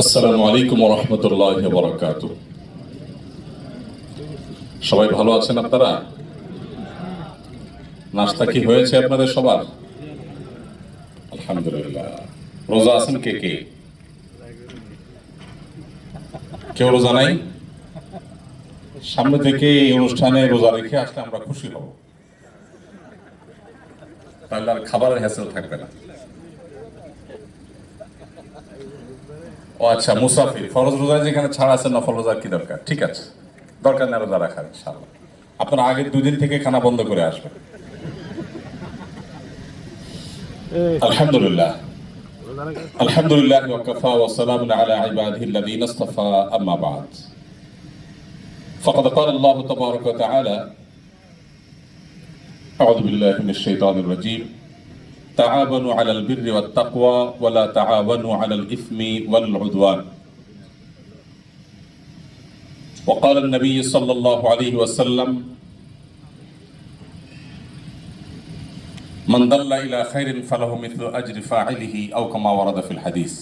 আসসালামু আলাইকুম রহমতুল্লাহ বরকাত সবাই ভালো আছেন আপনারা? নাস্তা কি হয়েছে আপনাদের সবার? আলহামদুলিল্লাহ। রোজা আছেন কে কে? কেউ রোজা নাই? সামনে থেকে এই অনুষ্ঠানে রোজা রেখে আসলে আমরা খুশি হব। তাহলে আর খাবারের হ্যাসেল থাকবে না। ও আচ্ছা মুসাফির। ফরজ রোজা যেখানে ছাড় আছে, নফল রোজার কি দরকার? ঠিক আছে। দরকার নেই রোজা রাখার ইনশাল্লাহ আপনার আগের দুদিন থেকে খানা বন্ধ করে আসবেন। আলহামদুলিল্লাহ। আলহামদুলিল্লাহ, ওয়াকাফা ওয়া সালামুন আলা ইবাদিহি আল্লাযীনা ইসতাফা, আম্মা বা'দ। ফাকাদ ক্বালা আল্লাহু তাবারাকা ওয়া তাআলা أعوذ بالله من الشيطان الرجيم تعاونوا على البر والتقوى ولا تعاونوا على الإثم والعدوان وقال النبي صلى الله عليه وسلم من دل إلى خير فله مثل أجر فاعله أو كما ورد في الحديث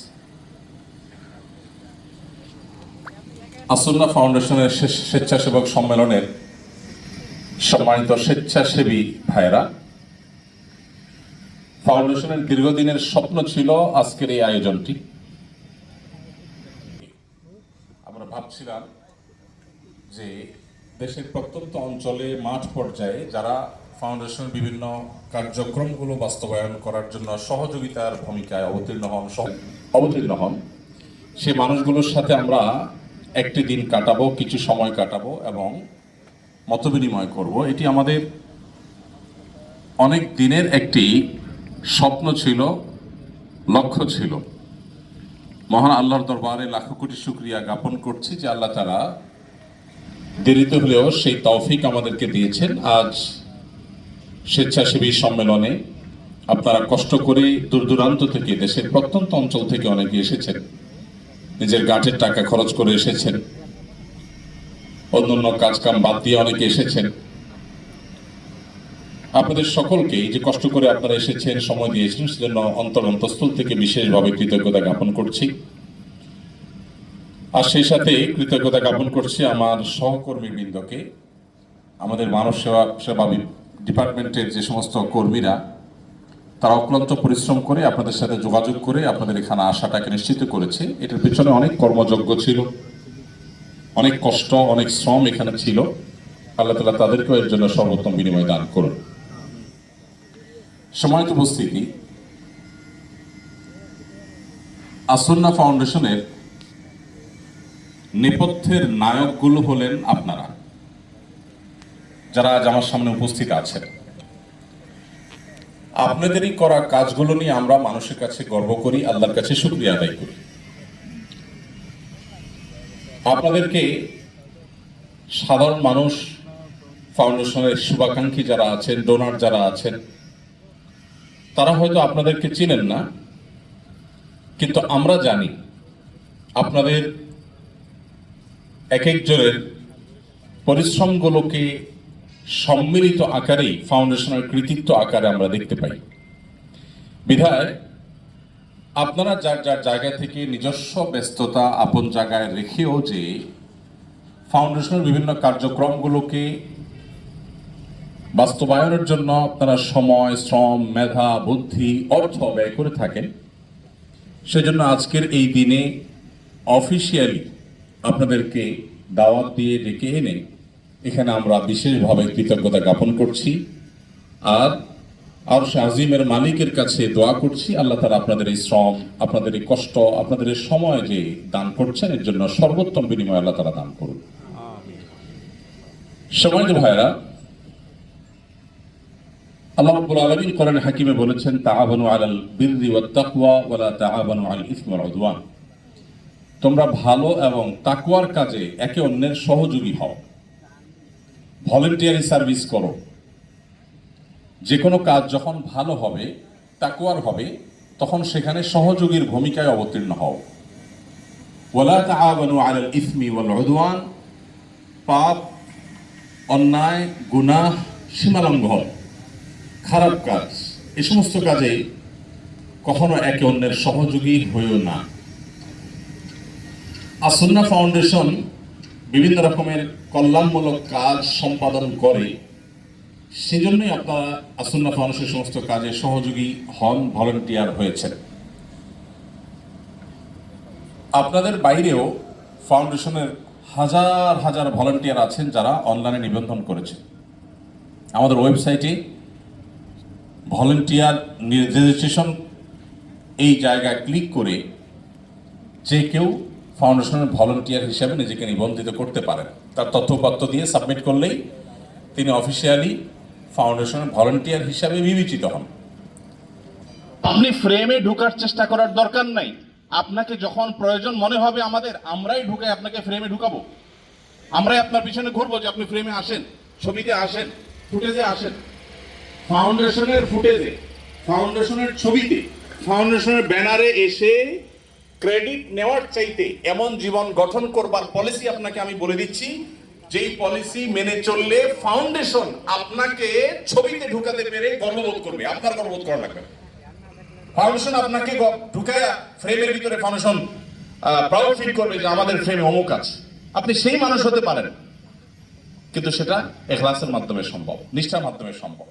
আসন্না ফাউন্ডেশনের স্বে- স্বেচ্ছাসেবক সম্মেলনের সম্মানিত স্বেচ্ছাসেবী ভাইরা ফাউন্ডেশনের দীর্ঘদিনের স্বপ্ন ছিল আজকের এই আয়োজনটি। আমরা ভাবছিলাম যে দেশের প্রত্যন্ত অঞ্চলে মাঠ পর্যায়ে যারা ফাউন্ডেশনের বিভিন্ন কার্যক্রমগুলো বাস্তবায়ন করার জন্য সহযোগিতার ভূমিকায় অবতীর্ণ হন অবতীর্ণ হন, সে মানুষগুলোর সাথে আমরা একটি দিন কাটাবো, কিছু সময় কাটাবো এবং মতবিনিময় করব। এটি আমাদের অনেক দিনের একটি স্বপ্ন ছিল, লক্ষ্য ছিল। মহান আল্লাহর দরবারে লাখো কোটি শুক্রিয়া জ্ঞাপন করছি যে আল্লাহ তারা দেরিতে হলেও সেই তৌফিক আমাদেরকে দিয়েছেন। আজ স্বেচ্ছাসেবী সম্মেলনে আপনারা কষ্ট করে দূর দূরান্ত থেকে, দেশের প্রত্যন্ত অঞ্চল থেকে অনেকে এসেছেন। নিজের গাঁটের টাকা খরচ করে এসেছেন। অন্যান্য কাজকাম বাদ দিয়ে অনেকে এসেছেন। আপনাদের সকলকে এই যে কষ্ট করে আপনারা এসেছেন, সময় দিয়েছেন, সেজন্য অন্তর অন্তঃস্থল থেকে বিশেষভাবে কৃতজ্ঞতা জ্ঞাপন করছি। আর সেই সাথে কৃতজ্ঞতা জ্ঞাপন করছি আমার সহকর্মী বৃন্দকে আমাদের মানব সেবা সেবা ডিপার্টমেন্টের যে সমস্ত কর্মীরা, তারা অক্লান্ত পরিশ্রম করে আপনাদের সাথে যোগাযোগ করে আপনাদের এখানে আসাটাকে নিশ্চিত করেছে। এটার পিছনে অনেক কর্মযজ্ঞ ছিল। অনেক কষ্ট, অনেক শ্রম এখানে ছিল। আল্লাহ তালা তাদেরকেও এর জন্য সর্বোত্তম বিনিময় দান করুন। সময়ত উপস্থিতি, আসন্না ফাউন্ডেশনের নেপথ্যের নায়কগুলো হলেন আপনারা, যারা আজ আমার সামনে উপস্থিত আছেন। আপনাদেরই করা কাজগুলো নিয়ে আমরা মানুষের কাছে গর্ব করি, আল্লাহর কাছে শুক্রিয়া আদায় করি। আপনাদেরকে সাধারণ মানুষ ফাউন্ডেশনের শুভাকাঙ্ক্ষী যারা আছেন ডোনার যারা আছেন, তারা হয়তো আপনাদেরকে চিনেন না, কিন্তু আমরা জানি আপনাদের এক একজনের পরিশ্রমগুলোকে সম্মিলিত আকারেই, ফাউন্ডেশনের কৃতিত্ব আকারে আমরা দেখতে পাই। বিধায় আপনারা যার যার জায়গা থেকে নিজস্ব ব্যস্ততা আপন জায়গায় রেখেও যে ফাউন্ডেশনের বিভিন্ন কার্যক্রমগুলোকে বাস্তবায়নের জন্য আপনারা সময়, শ্রম, মেধা, বুদ্ধি, অর্থ ব্যয় করে থাকেন, সেজন্য আজকের এই দিনে অফিসিয়ালি আপনাদেরকে দাওয়াত দিয়ে ডেকে এনে এখানে আমরা বিশেষভাবে কৃতজ্ঞতা জ্ঞাপন করছি। আর আর সে আজিমের মালিকের কাছে দোয়া করছি আল্লাহ তালা আপনাদের এই শ্রম আপনাদের এই কষ্ট আপনাদের এই সময় যে দান করছেন এর জন্য সর্বোত্তম বিনিময় আল্লাহ তারা দান করুন। সময় ভাইরা আল্লাহ রাব্বুল আলামিন কোরআন হাকিমে বলেছেন তাআবানু আলাল বিররি ওয়াত তাকওয়া তাআবানু ইসমি ওয়াল উদওয়ান। তোমরা ভালো এবং তাকওয়ার কাজে একে অন্যের সহযোগী হও। ভলেন্টিয়ারি সার্ভিস করো। যে কোনো কাজ যখন ভালো হবে তাকওয়ার হবে, তখন সেখানে সহযোগীর ভূমিকায় অবতীর্ণ হও। ওয়ালা তাআবানু আলাল ইসমি ওয়াল উদওয়ান, পাপ, অন্যায়, গুনাহ সীমালঙ্ঘন, খারাপ কাজ, এ সমস্ত কাজে কখনো একে অন্যের সহযোগী হয়েও না। আসন্না ফাউন্ডেশন বিভিন্ন রকমের কল্যাণমূলক কাজ সম্পাদন করে। সেজন্যই আপনারা আসন্না ফাউন্ডেশন সমস্ত কাজে সহযোগী হন, ভলেন্টিয়ার হয়েছেন। আপনাদের বাইরেও ফাউন্ডেশনের হাজার হাজার ভলান্টিয়ার আছেন যারা অনলাইনে নিবন্ধন করেছে আমাদের ওয়েবসাইটে ভলেন্টিয়ার রেজিস্ট্রেশন এই জায়গায় ক্লিক করে যে কেউ ফাউন্ডেশনের ভলেন্টিয়ার হিসেবে নিজেকে নিবন্ধিত করতে পারেন। তার তথ্যপত্র দিয়ে সাবমিট করলেই তিনি অফিসিয়ালি ফাউন্ডেশনের ভলেন্টিয়ার হিসাবে বিবেচিত হন। আপনি ফ্রেমে ঢোকার চেষ্টা করার দরকার নাই। আপনাকে যখন প্রয়োজন মনে হবে আমাদের, আমরাই ঢুকে আপনাকে ফ্রেমে ঢুকাবো। আমরাই আপনার পিছনে ঘুরবো যে আপনি ফ্রেমে আসেন, ছবিতে আসেন, ফুটেজে আসেন। ফাউন্ডেশনের ফুটেজে, ফাউন্ডেশনের ছবিতে, ফাউন্ডেশনের ব্যানারে এসে ক্রেডিট নেওয়ার চাইতে এমন জীবন গঠন করবার পলিসি আপনাকে আমি বলে দিচ্ছি যেই পলিসি মেনে চললে ফাউন্ডেশন আপনাকে ছবিতে ঢুকাতে পেরে গর্ববোধ করবে। আপনার গর্ববোধ করা লাগবে ফাউন্ডেশন আপনাকে ঢুকায় ফ্রেমের ভিতরে ফাউন্ডেশন প্রাউড ফিল করবে যে আমাদের ফ্রেমে অমুক আছে। আপনি সেই মানুষ হতে পারেন। কিন্তু সেটা এখলাসের মাধ্যমে সম্ভব, নিষ্ঠার মাধ্যমে সম্ভব।